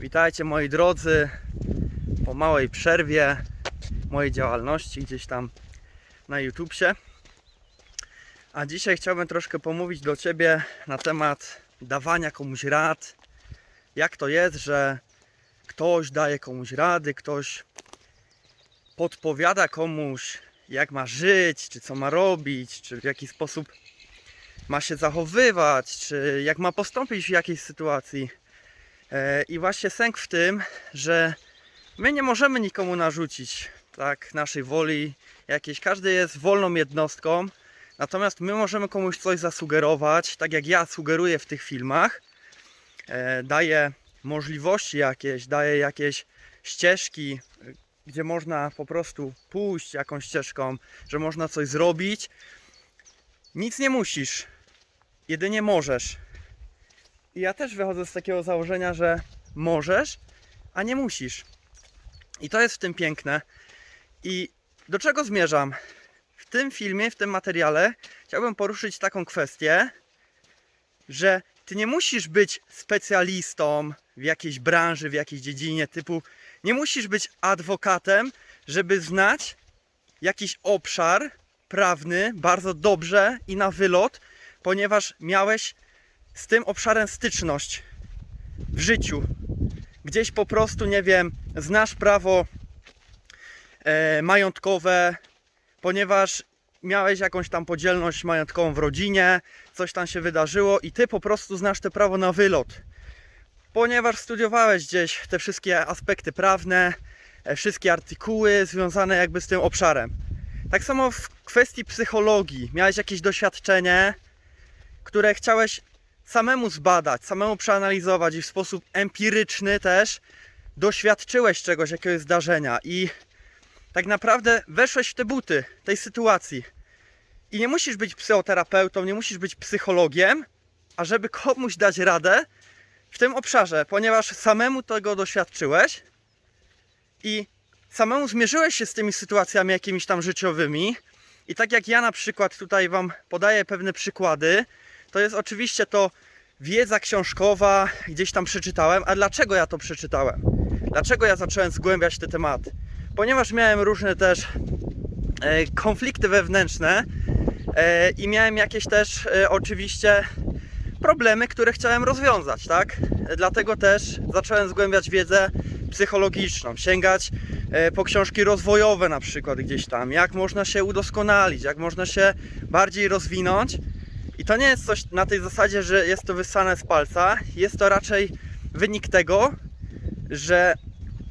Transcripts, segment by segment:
Witajcie moi drodzy po małej przerwie mojej działalności gdzieś tam na YouTubie. A dzisiaj chciałbym troszkę pomówić do Ciebie na temat dawania komuś rad. Jak to jest, że ktoś daje komuś rady, ktoś podpowiada komuś, jak ma żyć, czy co ma robić, czy w jaki sposób ma się zachowywać, czy jak ma postąpić w jakiejś sytuacji. I właśnie sęk w tym, że my nie możemy nikomu narzucić tak naszej woli jakiejś. Każdy jest wolną jednostką, natomiast my możemy komuś coś zasugerować, tak jak ja sugeruję w tych filmach. E, Daję możliwości jakieś, daję jakieś ścieżki, e, gdzie można po prostu pójść jakąś ścieżką, że można coś zrobić. Nic nie musisz, jedynie możesz. I ja też wychodzę z takiego założenia, że możesz, a nie musisz. I to jest w tym piękne. I do czego zmierzam? W tym filmie, w tym materiale chciałbym poruszyć taką kwestię, że ty nie musisz być specjalistą w jakiejś branży, w jakiejś dziedzinie, typu nie musisz być adwokatem, żeby znać jakiś obszar prawny bardzo dobrze i na wylot, ponieważ miałeś z tym obszarem styczność w życiu. Gdzieś po prostu, nie wiem, znasz prawo e, majątkowe, ponieważ miałeś jakąś tam podzielność majątkową w rodzinie, coś tam się wydarzyło i ty po prostu znasz te prawo na wylot. Ponieważ studiowałeś gdzieś te wszystkie aspekty prawne, e, wszystkie artykuły związane jakby z tym obszarem. Tak samo w kwestii psychologii. Miałeś jakieś doświadczenie, które chciałeś samemu zbadać, samemu przeanalizować i w sposób empiryczny też doświadczyłeś czegoś, jakiegoś zdarzenia i tak naprawdę weszłeś w te buty tej sytuacji. I nie musisz być psychoterapeutą, nie musisz być psychologiem, ażeby komuś dać radę w tym obszarze, ponieważ samemu tego doświadczyłeś i samemu zmierzyłeś się z tymi sytuacjami jakimiś tam życiowymi. I tak jak ja na przykład tutaj Wam podaję pewne przykłady, to jest oczywiście to wiedza książkowa, gdzieś tam przeczytałem. A dlaczego ja to przeczytałem? Dlaczego ja zacząłem zgłębiać te tematy? Ponieważ miałem różne też e, konflikty wewnętrzne e, i miałem jakieś też e, oczywiście problemy, które chciałem rozwiązać, tak? Dlatego też zacząłem zgłębiać wiedzę psychologiczną, sięgać po książki rozwojowe na przykład gdzieś tam, jak można się udoskonalić, jak można się bardziej rozwinąć. I to nie jest coś na tej zasadzie, że jest to wyssane z palca. Jest to raczej wynik tego, że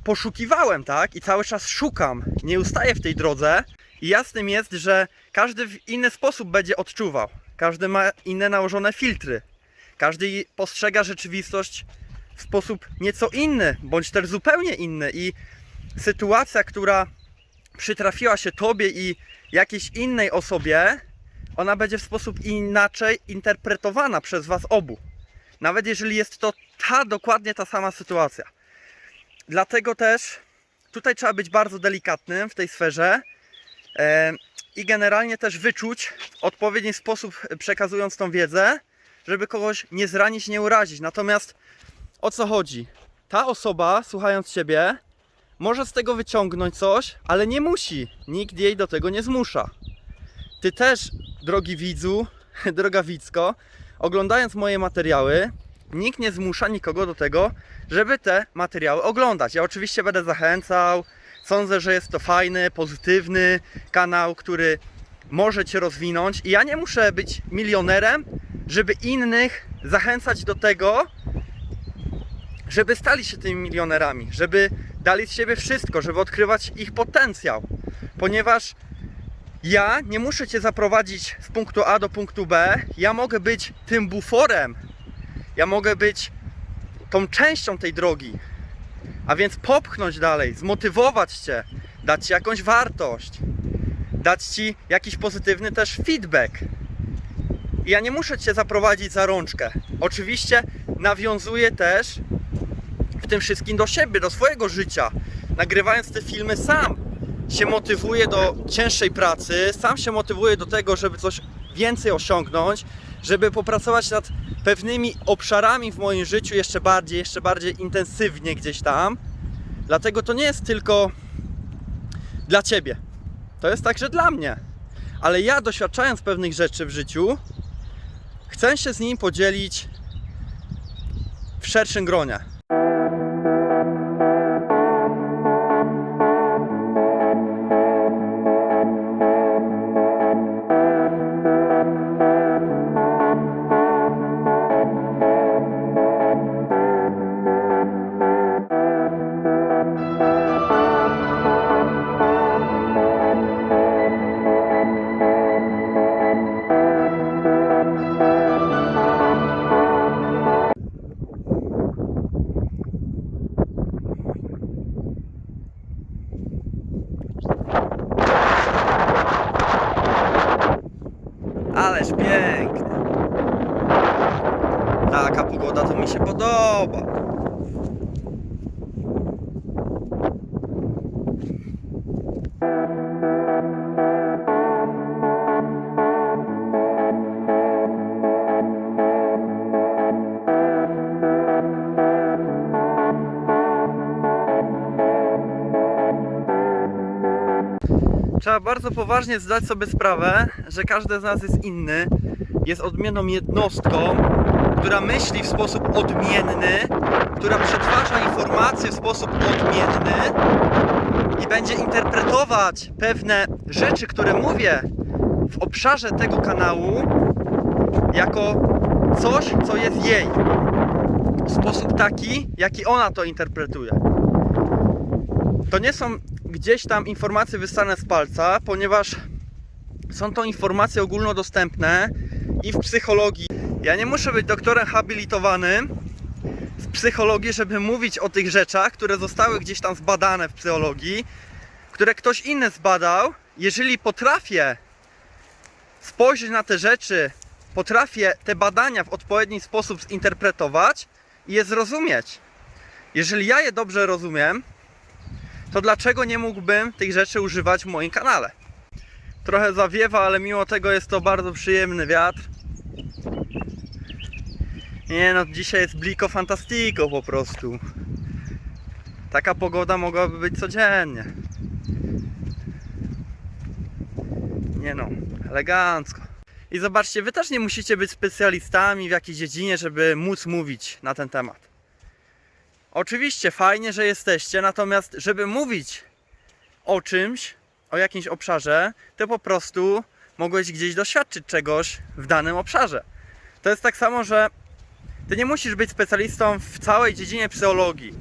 poszukiwałem, tak? I cały czas szukam, nie ustaję w tej drodze. I jasnym jest, że każdy w inny sposób będzie odczuwał. Każdy ma inne nałożone filtry. Każdy postrzega rzeczywistość w sposób nieco inny, bądź też zupełnie inny. I sytuacja, która przytrafiła się tobie i jakiejś innej osobie, ona będzie w sposób inaczej interpretowana przez Was obu. Nawet jeżeli jest to ta dokładnie ta sama sytuacja. Dlatego też tutaj trzeba być bardzo delikatnym w tej sferze e, i generalnie też wyczuć w odpowiedni sposób przekazując tą wiedzę, żeby kogoś nie zranić, nie urazić. Natomiast o co chodzi? Ta osoba, słuchając Ciebie, może z tego wyciągnąć coś, ale nie musi. Nikt jej do tego nie zmusza. Ty też, drogi widzu, droga widzko, oglądając moje materiały, nikt nie zmusza nikogo do tego, żeby te materiały oglądać. Ja oczywiście będę zachęcał. Sądzę, że jest to fajny, pozytywny kanał, który może Cię rozwinąć. I ja nie muszę być milionerem, żeby innych zachęcać do tego, żeby stali się tymi milionerami, żeby dali z siebie wszystko, żeby odkrywać ich potencjał. Ponieważ ja nie muszę Cię zaprowadzić z punktu A do punktu B. Ja mogę być tym buforem. Ja mogę być tą częścią tej drogi. A więc popchnąć dalej, zmotywować Cię, dać Ci jakąś wartość, dać Ci jakiś pozytywny też feedback. I ja nie muszę Cię zaprowadzić za rączkę. Oczywiście nawiązuję też w tym wszystkim do siebie, do swojego życia. Nagrywając te filmy sam się motywuję do cięższej pracy, sam się motywuję do tego, żeby coś więcej osiągnąć, żeby popracować nad pewnymi obszarami w moim życiu jeszcze bardziej, jeszcze bardziej intensywnie gdzieś tam. Dlatego to nie jest tylko dla ciebie. To jest także dla mnie. Ale ja doświadczając pewnych rzeczy w życiu, chcę się z nim podzielić w szerszym gronie. Trzeba bardzo poważnie zdać sobie sprawę, że każdy z nas jest inny, jest odmienną jednostką, która myśli w sposób odmienny, która przetwarza informacje w sposób odmienny i będzie interpretować pewne rzeczy, które mówię w obszarze tego kanału, jako coś, co jest jej. W sposób taki, jaki ona to interpretuje. To nie są gdzieś tam informacje wystane z palca, ponieważ są to informacje ogólnodostępne i w psychologii. Ja nie muszę być doktorem habilitowanym w psychologii, żeby mówić o tych rzeczach, które zostały gdzieś tam zbadane w psychologii, które ktoś inny zbadał. Jeżeli potrafię spojrzeć na te rzeczy, potrafię te badania w odpowiedni sposób zinterpretować i je zrozumieć. Jeżeli ja je dobrze rozumiem, to dlaczego nie mógłbym tych rzeczy używać w moim kanale? Trochę zawiewa, ale mimo tego jest to bardzo przyjemny wiatr. Nie no, dzisiaj jest bliko fantastico po prostu. Taka pogoda mogłaby być codziennie. Nie no, elegancko. I zobaczcie, wy też nie musicie być specjalistami w jakiejś dziedzinie, żeby móc mówić na ten temat. Oczywiście fajnie, że jesteście, natomiast żeby mówić o czymś, o jakimś obszarze, to po prostu mogłeś gdzieś doświadczyć czegoś w danym obszarze. To jest tak samo, że ty nie musisz być specjalistą w całej dziedzinie psychologii.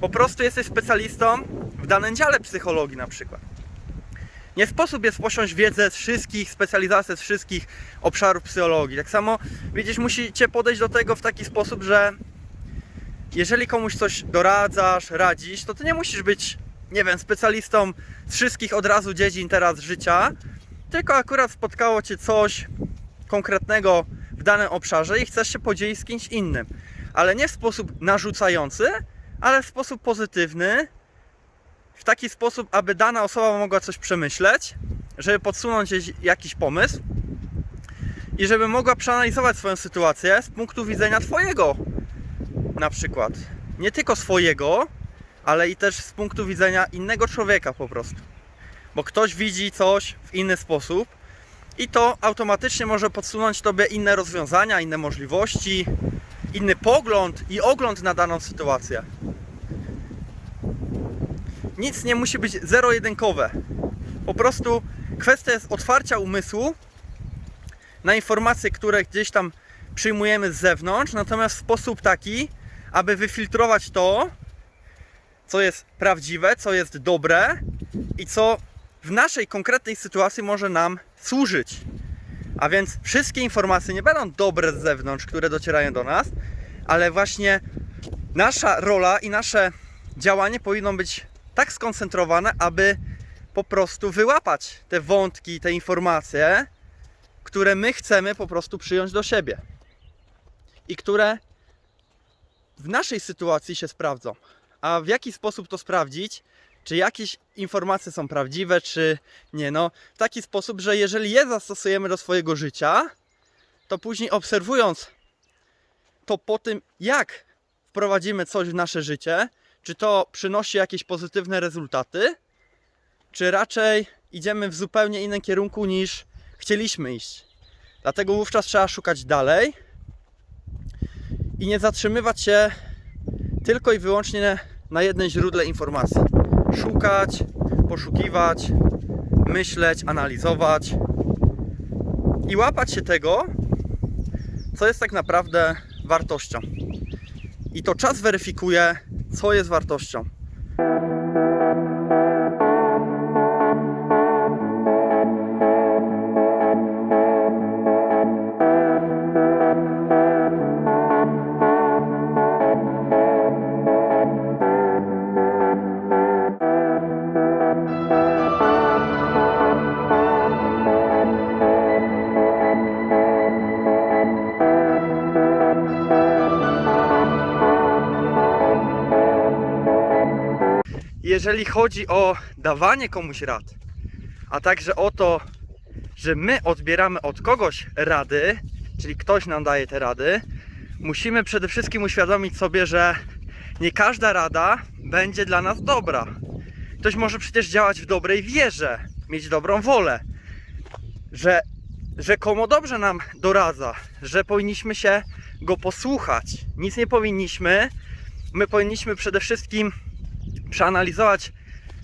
Po prostu jesteś specjalistą w danym dziale psychologii na przykład. Nie sposób jest posiąść wiedzę z wszystkich specjalizacji, z wszystkich obszarów psychologii. Tak samo, widzisz, musicie podejść do tego w taki sposób, że jeżeli komuś coś doradzasz, radzisz, to ty nie musisz być, nie wiem, specjalistą z wszystkich od razu dziedzin teraz życia, tylko akurat spotkało cię coś konkretnego w danym obszarze i chcesz się podzielić z kimś innym. Ale nie w sposób narzucający, ale w sposób pozytywny, w taki sposób, aby dana osoba mogła coś przemyśleć, żeby podsunąć jakiś pomysł i żeby mogła przeanalizować swoją sytuację z punktu widzenia Twojego na przykład. Nie tylko swojego, ale i też z punktu widzenia innego człowieka po prostu. Bo ktoś widzi coś w inny sposób i to automatycznie może podsunąć Tobie inne rozwiązania, inne możliwości, inny pogląd i ogląd na daną sytuację. Nic nie musi być zero-jedynkowe. Po prostu kwestia jest otwarcia umysłu na informacje, które gdzieś tam przyjmujemy z zewnątrz, natomiast w sposób taki, aby wyfiltrować to, co jest prawdziwe, co jest dobre i co w naszej konkretnej sytuacji może nam służyć. A więc wszystkie informacje nie będą dobre z zewnątrz, które docierają do nas, ale właśnie nasza rola i nasze działanie powinno być tak skoncentrowane, aby po prostu wyłapać te wątki, te informacje, które my chcemy po prostu przyjąć do siebie i które w naszej sytuacji się sprawdzą. A w jaki sposób to sprawdzić? czy jakieś informacje są prawdziwe, czy nie. No, w taki sposób, że jeżeli je zastosujemy do swojego życia, to później obserwując to po tym, jak wprowadzimy coś w nasze życie, czy to przynosi jakieś pozytywne rezultaty, czy raczej idziemy w zupełnie innym kierunku niż chcieliśmy iść. Dlatego wówczas trzeba szukać dalej i nie zatrzymywać się tylko i wyłącznie na jednym źródle informacji. Szukać, poszukiwać, myśleć, analizować i łapać się tego, co jest tak naprawdę wartością. I to czas weryfikuje, co jest wartością. Jeżeli chodzi o dawanie komuś rad, a także o to, że my odbieramy od kogoś rady, czyli ktoś nam daje te rady, musimy przede wszystkim uświadomić sobie, że nie każda rada będzie dla nas dobra. Ktoś może przecież działać w dobrej wierze, mieć dobrą wolę, że rzekomo dobrze nam doradza, że powinniśmy się go posłuchać. Nic nie powinniśmy. My powinniśmy przede wszystkim przeanalizować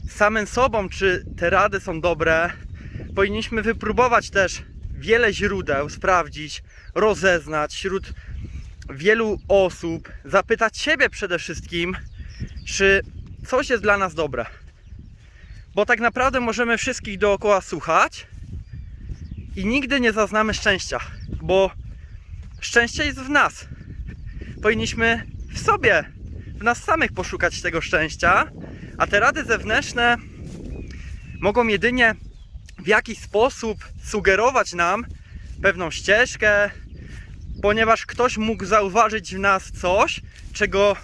samym sobą, czy te rady są dobre. Powinniśmy wypróbować też wiele źródeł, sprawdzić, rozeznać wśród wielu osób, zapytać siebie przede wszystkim, czy coś jest dla nas dobre. Bo tak naprawdę możemy wszystkich dookoła słuchać i nigdy nie zaznamy szczęścia, bo szczęście jest w nas. Powinniśmy w sobie w nas samych poszukać tego szczęścia, a te rady zewnętrzne mogą jedynie w jakiś sposób sugerować nam pewną ścieżkę, ponieważ ktoś mógł zauważyć w nas coś, czego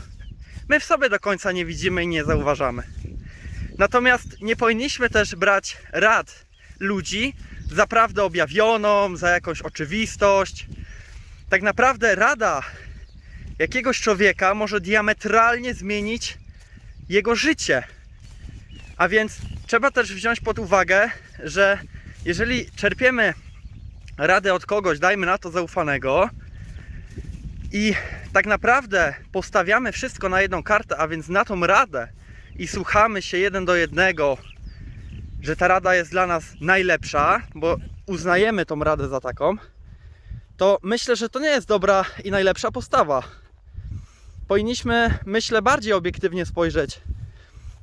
my w sobie do końca nie widzimy i nie zauważamy. Natomiast nie powinniśmy też brać rad ludzi za prawdę objawioną, za jakąś oczywistość. Tak naprawdę rada jakiegoś człowieka może diametralnie zmienić jego życie. A więc trzeba też wziąć pod uwagę, że jeżeli czerpiemy radę od kogoś, dajmy na to zaufanego, i tak naprawdę postawiamy wszystko na jedną kartę, a więc na tą radę, i słuchamy się jeden do jednego, że ta rada jest dla nas najlepsza, bo uznajemy tą radę za taką, to myślę, że to nie jest dobra i najlepsza postawa powinniśmy, myślę, bardziej obiektywnie spojrzeć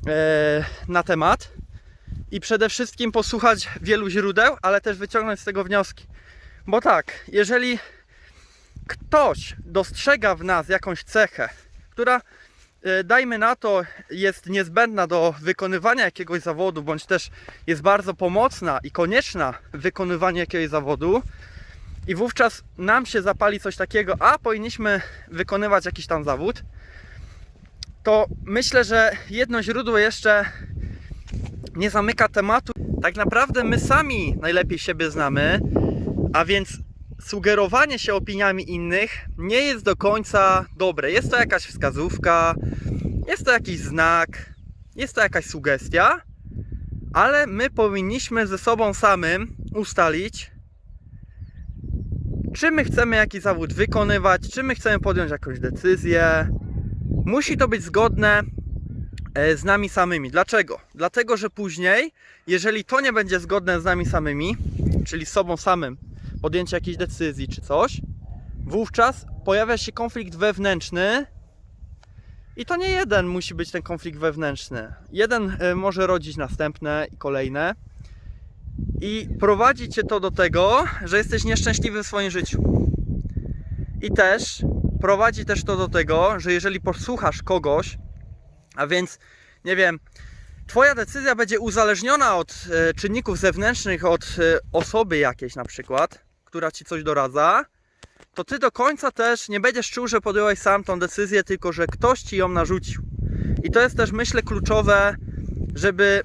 e, na temat i przede wszystkim posłuchać wielu źródeł, ale też wyciągnąć z tego wnioski. Bo tak, jeżeli ktoś dostrzega w nas jakąś cechę, która e, dajmy na to, jest niezbędna do wykonywania jakiegoś zawodu, bądź też jest bardzo pomocna i konieczna w wykonywaniu jakiegoś zawodu, i wówczas nam się zapali coś takiego, a powinniśmy wykonywać jakiś tam zawód, to myślę, że jedno źródło jeszcze nie zamyka tematu. Tak naprawdę my sami najlepiej siebie znamy, a więc sugerowanie się opiniami innych nie jest do końca dobre. Jest to jakaś wskazówka, jest to jakiś znak, jest to jakaś sugestia, ale my powinniśmy ze sobą samym ustalić, czy my chcemy jakiś zawód wykonywać, czy my chcemy podjąć jakąś decyzję. Musi to być zgodne e, z nami samymi. Dlaczego? Dlatego, że później, jeżeli to nie będzie zgodne z nami samymi, czyli z sobą samym, podjęcie jakiejś decyzji czy coś, wówczas pojawia się konflikt wewnętrzny. I to nie jeden musi być ten konflikt wewnętrzny. Jeden e, może rodzić następne i kolejne i prowadzi cię to do tego, że jesteś nieszczęśliwy w swoim życiu. I też prowadzi też to do tego, że jeżeli posłuchasz kogoś, a więc nie wiem, Twoja decyzja będzie uzależniona od e, czynników zewnętrznych, od e, osoby jakiejś na przykład, która ci coś doradza, to ty do końca też nie będziesz czuł, że podjąłeś sam tą decyzję, tylko że ktoś ci ją narzucił. I to jest też, myślę, kluczowe żeby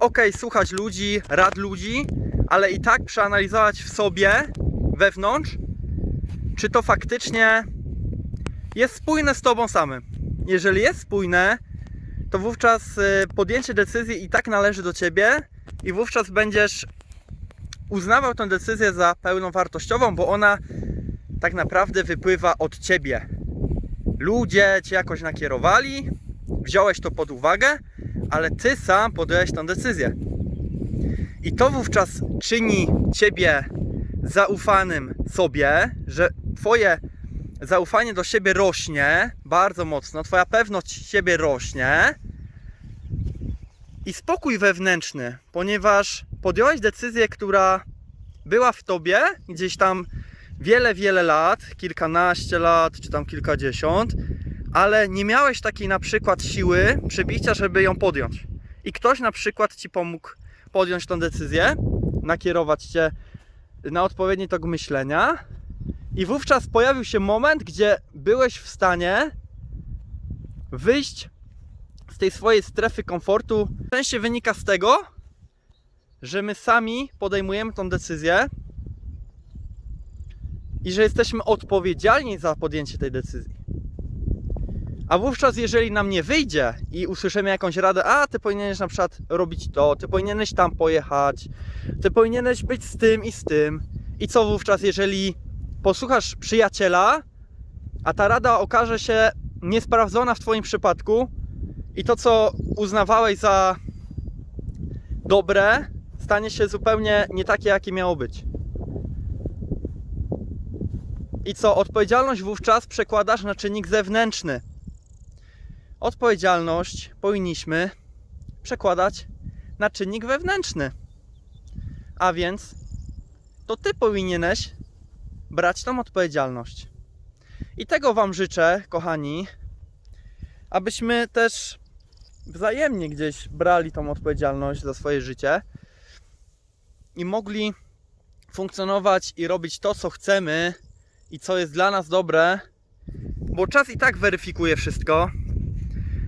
ok, słuchać ludzi, rad ludzi, ale i tak przeanalizować w sobie, wewnątrz, czy to faktycznie jest spójne z tobą samym. Jeżeli jest spójne, to wówczas y, podjęcie decyzji i tak należy do ciebie i wówczas będziesz uznawał tę decyzję za pełnowartościową, bo ona tak naprawdę wypływa od ciebie. Ludzie cię jakoś nakierowali, wziąłeś to pod uwagę, ale ty sam podjąłeś tę decyzję. I to wówczas czyni ciebie zaufanym sobie, że twoje zaufanie do siebie rośnie bardzo mocno, twoja pewność siebie rośnie i spokój wewnętrzny, ponieważ podjąłeś decyzję, która była w tobie gdzieś tam wiele, wiele lat, kilkanaście lat, czy tam kilkadziesiąt, ale nie miałeś takiej na przykład siły przebicia, żeby ją podjąć. I ktoś na przykład ci pomógł podjąć tą decyzję, nakierować cię na odpowiedni tok myślenia, i wówczas pojawił się moment, gdzie byłeś w stanie wyjść z tej swojej strefy komfortu. Częściej wynika z tego, że my sami podejmujemy tą decyzję i że jesteśmy odpowiedzialni za podjęcie tej decyzji. A wówczas, jeżeli nam nie wyjdzie i usłyszymy jakąś radę, a ty powinieneś na przykład robić to, ty powinieneś tam pojechać, ty powinieneś być z tym i z tym. I co wówczas, jeżeli posłuchasz przyjaciela, a ta rada okaże się niesprawdzona w Twoim przypadku i to, co uznawałeś za dobre, stanie się zupełnie nie takie, jakie miało być. I co? Odpowiedzialność wówczas przekładasz na czynnik zewnętrzny. Odpowiedzialność powinniśmy przekładać na czynnik wewnętrzny. A więc to Ty powinieneś brać tą odpowiedzialność. I tego Wam życzę, kochani, abyśmy też wzajemnie gdzieś brali tą odpowiedzialność za swoje życie i mogli funkcjonować i robić to, co chcemy i co jest dla nas dobre, bo czas i tak weryfikuje wszystko,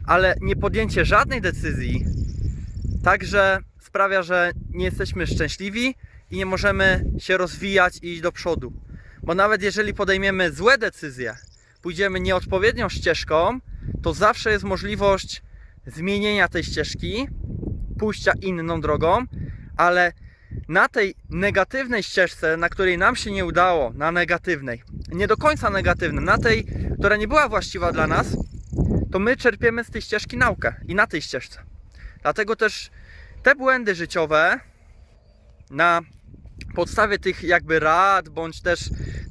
ale nie podjęcie żadnej decyzji także sprawia, że nie jesteśmy szczęśliwi i nie możemy się rozwijać i iść do przodu. Bo nawet jeżeli podejmiemy złe decyzje, pójdziemy nieodpowiednią ścieżką, to zawsze jest możliwość zmienienia tej ścieżki, pójścia inną drogą, ale na tej negatywnej ścieżce, na której nam się nie udało, na negatywnej, nie do końca negatywnej, na tej, która nie była właściwa dla nas, to my czerpiemy z tej ścieżki naukę i na tej ścieżce. Dlatego też te błędy życiowe na podstawie tych jakby rad, bądź też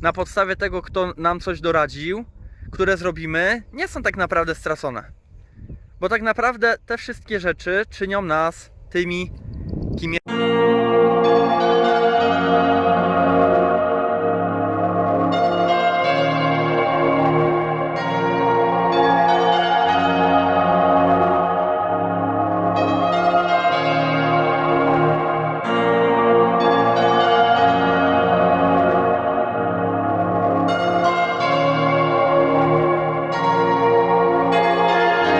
na podstawie tego, kto nam coś doradził, które zrobimy, nie są tak naprawdę stracone. Bo tak naprawdę te wszystkie rzeczy czynią nas tymi, kim jest.